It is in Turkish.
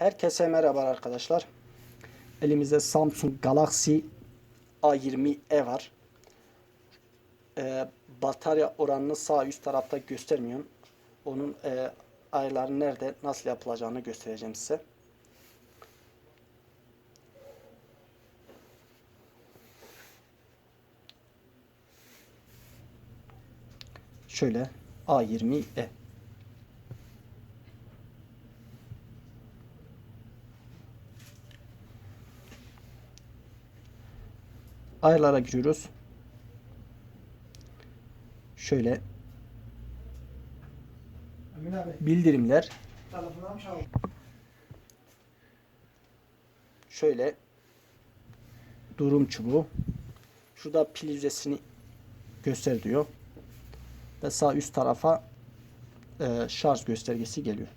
Herkese merhaba arkadaşlar. Elimizde Samsung Galaxy A20e var. Ee, batarya oranını sağ üst tarafta göstermiyorum. Onun e, ayarları nerede, nasıl yapılacağını göstereceğim size. Şöyle A20e. Ayarlara giriyoruz. Şöyle bildirimler şöyle durum çubuğu. Şurada pil yüzdesini göster diyor. Ve sağ üst tarafa e, şarj göstergesi geliyor.